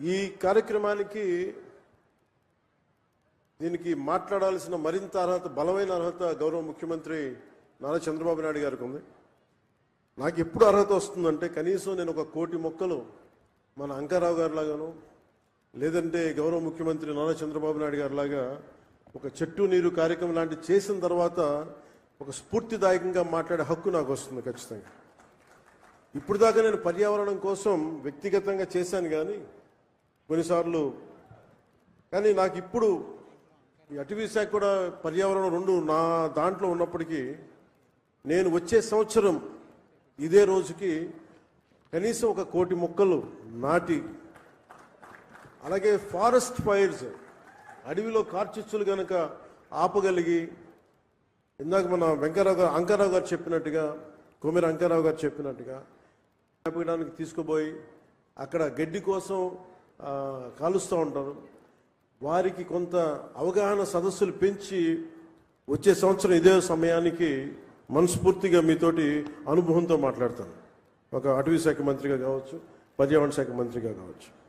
ఈ కార్యక్రమానికి దీనికి మాట్లాడాల్సిన మరింత అర్హత బలమైన అర్హత గౌరవ ముఖ్యమంత్రి నారా చంద్రబాబు నాయుడు గారికి ఉంది. నాకు ఎప్పుడు అర్హత వస్తుందంటే కనీసం నేను ఒక కోటి మొక్కలు మన అంకారావు గారిలాగాను లేదంటే గౌరవ ముఖ్యమంత్రి నారా చంద్రబాబు నాయుడు గారిలాగా ఒక చెట్టు నీరు కార్యక్రమం లాంటి చేసిన తర్వాత ఒక స్ఫూర్తిదాయకంగా మాట్లాడే హక్కు నాకు వస్తుంది ఖచ్చితంగా. ఇప్పుడు దాకా నేను పర్యావరణం కోసం వ్యక్తిగతంగా చేశాను కానీ కొన్నిసార్లు. కానీ నాకు ఇప్పుడు ఈ అటవీ శాఖ కూడా పర్యావరణం రెండు నా దాంట్లో ఉన్నప్పటికీ నేను వచ్చే సంవత్సరం ఇదే రోజుకి కనీసం ఒక కోటి మొక్కలు నాటి అలాగే ఫారెస్ట్ ఫైర్స్ అడవిలో కార్చిచ్చులు కనుక ఆపగలిగి ఇందాక మన వెంకరావు గారు అంకారావు గారు చెప్పినట్టుగా కొమిర అంకారావు గారు చెప్పినట్టుగా ఆపడానికి తీసుకుపోయి అక్కడ గడ్డి కోసం కాలుస్తూ ఉంటారు. వారికి కొంత అవగాహన సదస్సులు పెంచి వచ్చే సంవత్సరం ఇదే సమయానికి మనస్ఫూర్తిగా మీతోటి అనుభవంతో మాట్లాడతాను. ఒక అటవీ శాఖ మంత్రిగా కావచ్చు పర్యావరణ శాఖ మంత్రిగా కావచ్చు.